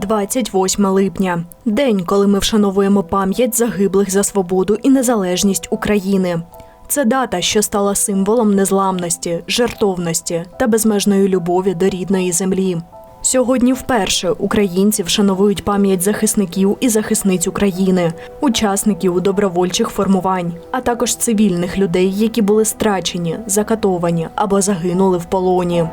28 липня день, коли ми вшановуємо пам'ять загиблих за свободу і незалежність України. Це дата, що стала символом незламності, жертовності та безмежної любові до рідної землі. Сьогодні вперше українці вшановують пам'ять захисників і захисниць України, учасників добровольчих формувань, а також цивільних людей, які були страчені, закатовані або загинули в полоні.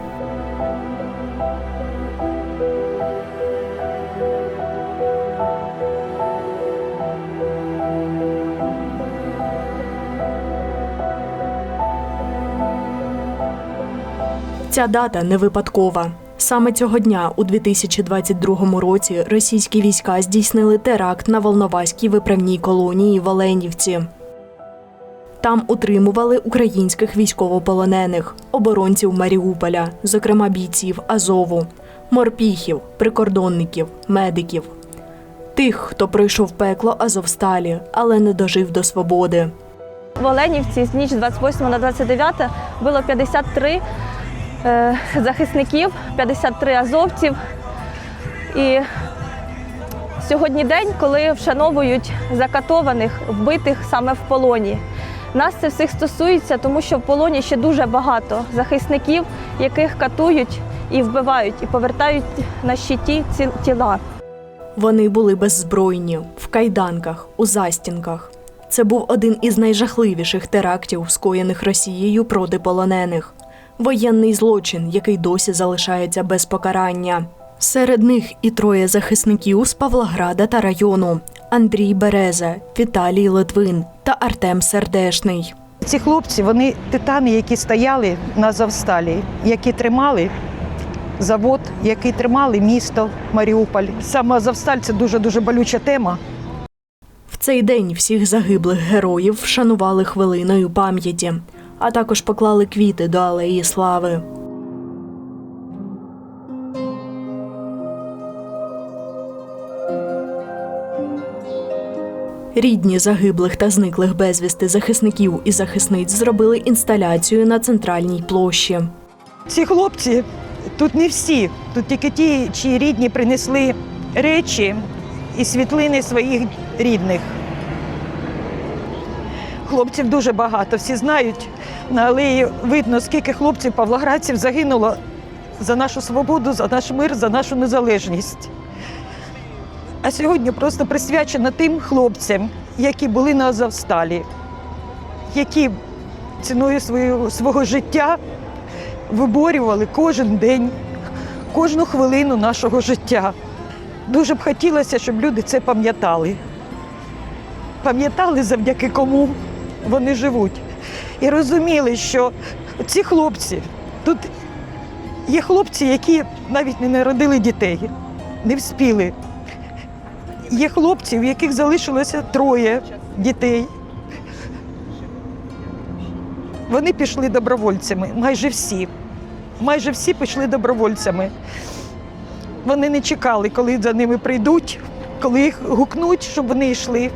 Ця дата не випадкова. Саме цього дня, у 2022 році, російські війська здійснили теракт на Волноваській виправній колонії в Оленівці. Там утримували українських військовополонених, оборонців Маріуполя, зокрема бійців Азову, морпіхів, прикордонників, медиків, тих, хто пройшов пекло Азовсталі, але не дожив до свободи. В Оленівці з ніч з 28 на 29 було 53 е, захисників, 53 азовців. І сьогодні день, коли вшановують закатованих, вбитих саме в полоні. Нас це всіх стосується, тому що в полоні ще дуже багато захисників, яких катують і вбивають, і повертають на щиті ці тіла. Вони були беззбройні, в кайданках, у застінках. Це був один із найжахливіших терактів, скоєних Росією проти полонених. Воєнний злочин, який досі залишається без покарання. Серед них і троє захисників з Павлограда та району: Андрій Береза, Віталій Литвин та Артем Сердешний. Ці хлопці, вони титани, які стояли на Завсталі, які тримали завод, які тримали місто Маріуполь. Саме Азовсталь це дуже дуже болюча тема. В цей день всіх загиблих героїв вшанували хвилиною пам'яті, а також поклали квіти до алеї слави. Рідні загиблих та зниклих безвісти захисників і захисниць зробили інсталяцію на центральній площі. Ці хлопці тут не всі, тут тільки ті, чиї рідні принесли речі і світлини своїх рідних. Хлопців дуже багато. Всі знають, на алеї видно, скільки хлопців павлоградців загинуло за нашу свободу, за наш мир, за нашу незалежність. А сьогодні просто присвячено тим хлопцям, які були на Азовсталі, які ціною свого, свого життя виборювали кожен день, кожну хвилину нашого життя. Дуже б хотілося, щоб люди це пам'ятали. Пам'ятали, завдяки кому вони живуть. І розуміли, що ці хлопці, тут є хлопці, які навіть не народили дітей, не вспіли. Є хлопці, в яких залишилося троє дітей. Вони пішли добровольцями, майже всі. Майже всі пішли добровольцями. Вони не чекали, коли за ними прийдуть, коли їх гукнуть, щоб вони йшли.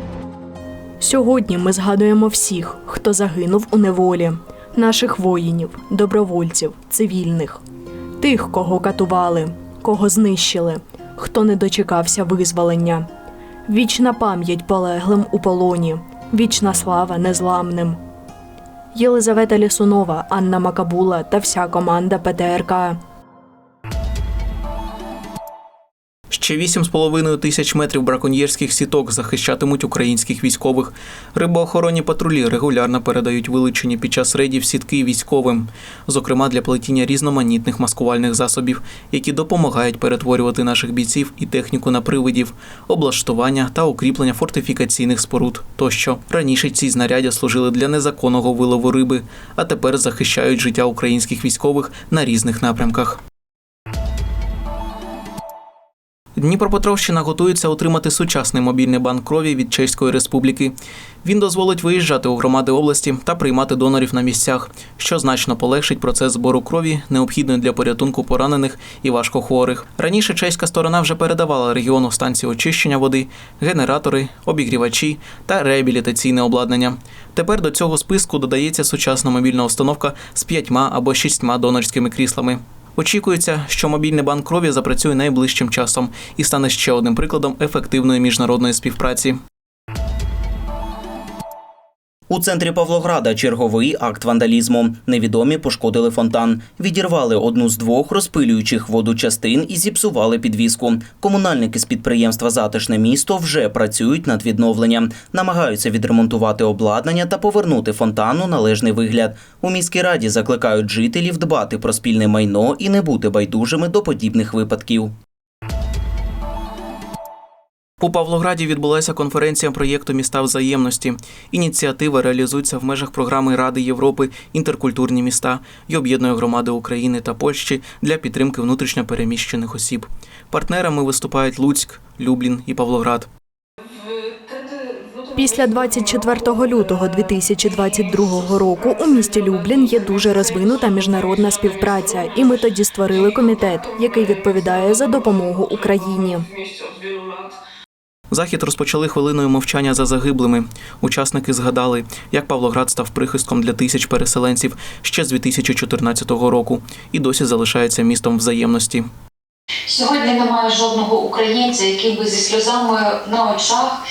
Сьогодні ми згадуємо всіх, хто загинув у неволі, наших воїнів, добровольців, цивільних, тих, кого катували, кого знищили, хто не дочекався визволення. Вічна пам'ять полеглим у полоні, вічна слава незламним. Єлизавета Лісунова, Анна Макабула та вся команда ПТРК. Ще 8,5 тисяч метрів браконьєрських сіток захищатимуть українських військових. Рибоохоронні патрулі регулярно передають вилучені під час рейдів сітки військовим, зокрема для плетіння різноманітних маскувальних засобів, які допомагають перетворювати наших бійців і техніку на привидів, облаштування та укріплення фортифікаційних споруд. Тощо раніше ці знаряддя служили для незаконного вилову риби, а тепер захищають життя українських військових на різних напрямках. Дніпропетровщина готується отримати сучасний мобільний банк крові від Чеської Республіки. Він дозволить виїжджати у громади області та приймати донорів на місцях, що значно полегшить процес збору крові, необхідної для порятунку поранених і важкохворих. Раніше чеська сторона вже передавала регіону станції очищення води, генератори, обігрівачі та реабілітаційне обладнання. Тепер до цього списку додається сучасна мобільна установка з п'ятьма або шістьма донорськими кріслами. Очікується, що мобільний банк крові запрацює найближчим часом і стане ще одним прикладом ефективної міжнародної співпраці. У центрі Павлограда черговий акт вандалізму. Невідомі пошкодили фонтан, відірвали одну з двох розпилюючих воду частин і зіпсували підвіску. Комунальники з підприємства Затишне місто вже працюють над відновленням, намагаються відремонтувати обладнання та повернути фонтану належний вигляд. У міській раді закликають жителів дбати про спільне майно і не бути байдужими до подібних випадків. У Павлограді відбулася конференція проєкту Міста взаємності. Ініціатива реалізується в межах програми Ради Європи Інтеркультурні міста і об'єднує громади України та Польщі для підтримки внутрішньо переміщених осіб. Партнерами виступають Луцьк, Люблін і Павлоград. Після 24 лютого 2022 року у місті Люблін є дуже розвинута міжнародна співпраця, і ми тоді створили комітет, який відповідає за допомогу Україні. Захід розпочали хвилиною мовчання за загиблими. Учасники згадали, як Павлоград став прихистком для тисяч переселенців ще з 2014 року і досі залишається містом взаємності. Сьогодні немає жодного українця, який би зі сльозами на очах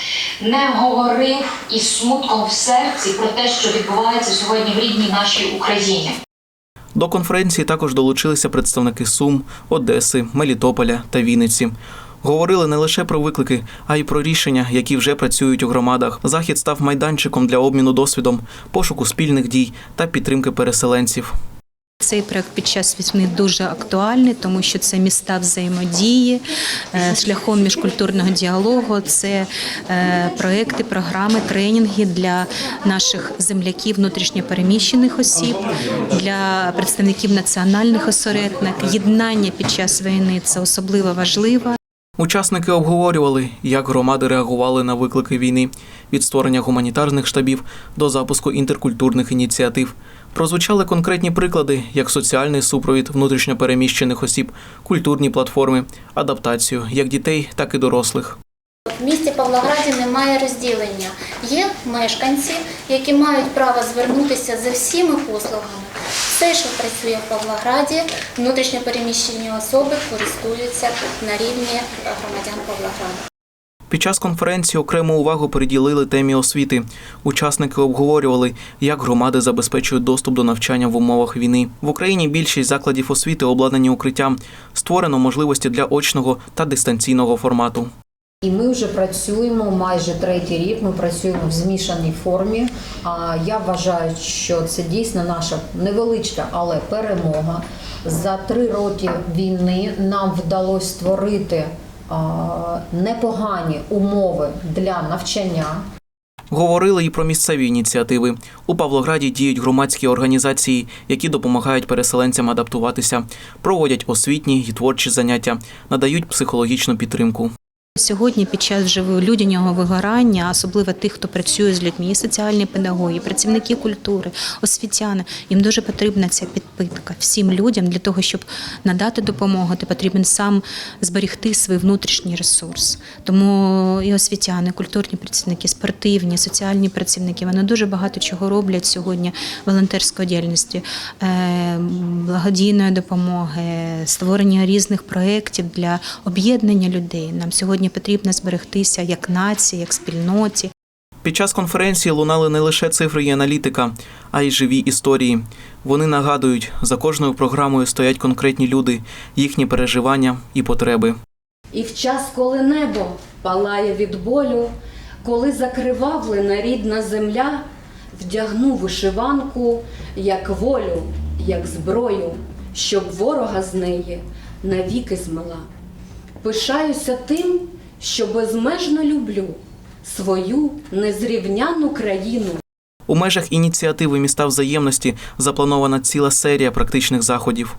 не говорив із смутком в серці про те, що відбувається сьогодні в рідній нашій Україні. До конференції також долучилися представники Сум, Одеси, Мелітополя та Вінниці. Говорили не лише про виклики, а й про рішення, які вже працюють у громадах. Захід став майданчиком для обміну досвідом, пошуку спільних дій та підтримки переселенців. Цей проект під час війни дуже актуальний, тому що це міста взаємодії е, шляхом міжкультурного діалогу. Це е, проекти, програми, тренінги для наших земляків, внутрішньопереміщених осіб, для представників національних осередних. Єднання під час війни це особливо важливо. Учасники обговорювали, як громади реагували на виклики війни від створення гуманітарних штабів до запуску інтеркультурних ініціатив. Прозвучали конкретні приклади, як соціальний супровід внутрішньопереміщених осіб, культурні платформи, адаптацію як дітей, так і дорослих. В місті Павлограді немає розділення. Є мешканці, які мають право звернутися за всіми послугами. Все, що працює в Павлограді, внутрішньо переміщені особи користуються на рівні громадян Павлограду. Під час конференції окрему увагу приділили темі освіти. Учасники обговорювали, як громади забезпечують доступ до навчання в умовах війни. В Україні більшість закладів освіти обладнані укриттям. Створено можливості для очного та дистанційного формату. І ми вже працюємо майже третій рік. Ми працюємо в змішаній формі. А я вважаю, що це дійсно наша невеличка, але перемога. За три роки війни нам вдалося створити непогані умови для навчання. Говорили і про місцеві ініціативи. У Павлограді діють громадські організації, які допомагають переселенцям адаптуватися, проводять освітні і творчі заняття, надають психологічну підтримку. Сьогодні під час вже людяного вигорання, особливо тих, хто працює з людьми, і соціальні педагоги, працівники культури, освітяни, їм дуже потрібна ця підпитка всім людям для того, щоб надати допомогу, ти потрібен сам зберегти свій внутрішній ресурс. Тому і освітяни, культурні працівники, спортивні, соціальні працівники вони дуже багато чого роблять сьогодні волонтерської діяльності, е, благодійної допомоги, створення різних проєктів для об'єднання людей. Нам сьогодні потрібно зберегтися як нації, як спільноті. Під час конференції лунали не лише цифри і аналітика, а й живі історії. Вони нагадують, за кожною програмою стоять конкретні люди, їхні переживання і потреби. І в час, коли небо палає від болю, коли закривавлена рідна земля, вдягну вишиванку, як волю, як зброю, щоб ворога з неї навіки змила. Пишаюся тим, що безмежно люблю свою незрівняну країну. У межах ініціативи міста взаємності запланована ціла серія практичних заходів.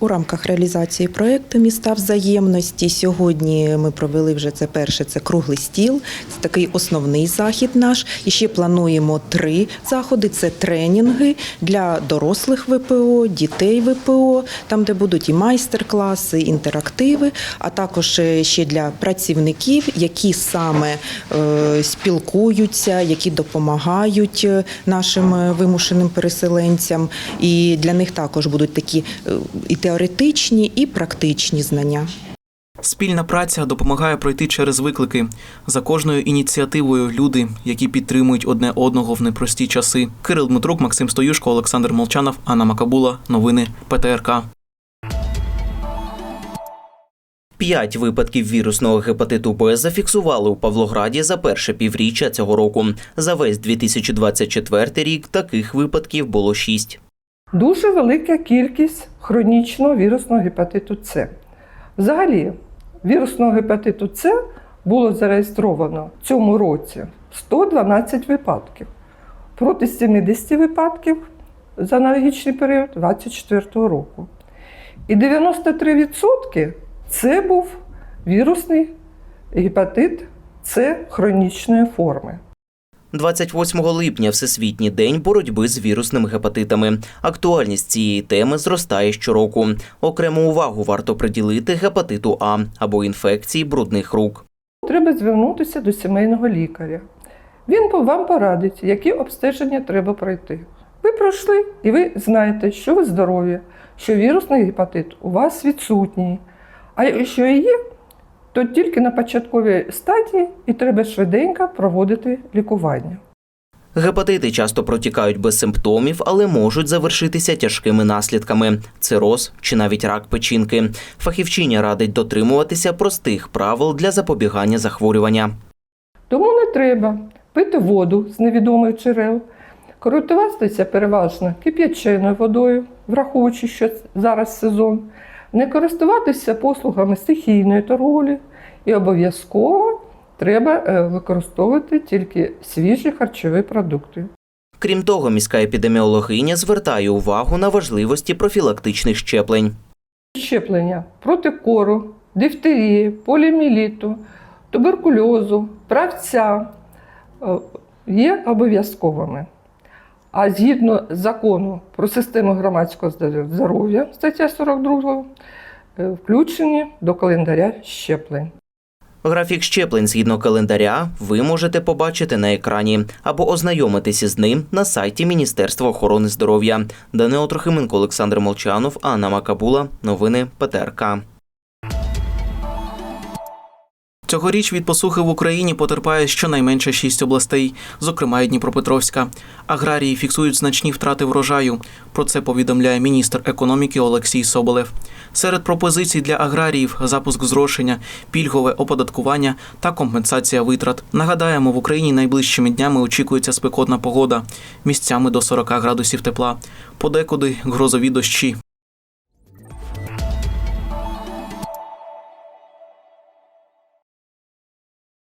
У рамках реалізації проекту міста взаємності сьогодні ми провели вже це перше. Це круглий стіл. Це такий основний захід наш. І ще плануємо три заходи: це тренінги для дорослих ВПО, дітей ВПО, там де будуть і майстер-класи, інтерактиви, а також е, ще для працівників, які саме е, спілкуються, які допомагають е, нашим вимушеним переселенцям. І для них також будуть такі і теоретичні і практичні знання. Спільна праця допомагає пройти через виклики. За кожною ініціативою люди, які підтримують одне одного в непрості часи. Кирил Дмитрук, Максим Стоюшко, Олександр Молчанов, Анна Макабула. Новини ПТРК. П'ять випадків вірусного гепатиту Б зафіксували у Павлограді за перше півріччя цього року. За весь 2024 рік таких випадків було шість. Дуже велика кількість хронічного вірусного гепатиту С. Взагалі, вірусного гепатиту С було зареєстровано в цьому році 112 випадків проти 70 випадків за аналогічний період 2024 року. І 93% це був вірусний гепатит С хронічної форми. 28 липня Всесвітній день боротьби з вірусними гепатитами. Актуальність цієї теми зростає щороку. Окрему увагу варто приділити гепатиту А або інфекції брудних рук. Треба звернутися до сімейного лікаря. Він вам порадить, які обстеження треба пройти. Ви пройшли і ви знаєте, що ви здорові, що вірусний гепатит у вас відсутній. А і є, то тільки на початковій стадії і треба швиденько проводити лікування. Гепатити часто протікають без симптомів, але можуть завершитися тяжкими наслідками цироз чи навіть рак печінки. Фахівчиня радить дотримуватися простих правил для запобігання захворювання. Тому не треба пити воду з невідомих джерел, користуватися переважно кип'яченою водою, враховуючи, що зараз сезон, не користуватися послугами стихійної торговлі і обов'язково треба е, використовувати тільки свіжі харчові продукти. Крім того, міська епідеміологиня звертає увагу на важливості профілактичних щеплень. Щеплення проти кору, дифтерії, поліоміеліту, туберкульозу, правця е, є обов'язковими. А згідно закону про систему громадського здоров'я, стаття 42, е, включені до календаря щеплень. Графік щеплень згідно календаря ви можете побачити на екрані або ознайомитися з ним на сайті Міністерства охорони здоров'я. Данило Трохименко, Олександр Молчанов, Анна Макабула. Новини ПТРК. Цьогоріч від посухи в Україні потерпає щонайменше шість областей, зокрема і Дніпропетровська. Аграрії фіксують значні втрати врожаю. Про це повідомляє міністр економіки Олексій Соболев. Серед пропозицій для аграріїв запуск зрошення, пільгове оподаткування та компенсація витрат. Нагадаємо, в Україні найближчими днями очікується спекотна погода, місцями до 40 градусів тепла, подекуди грозові дощі.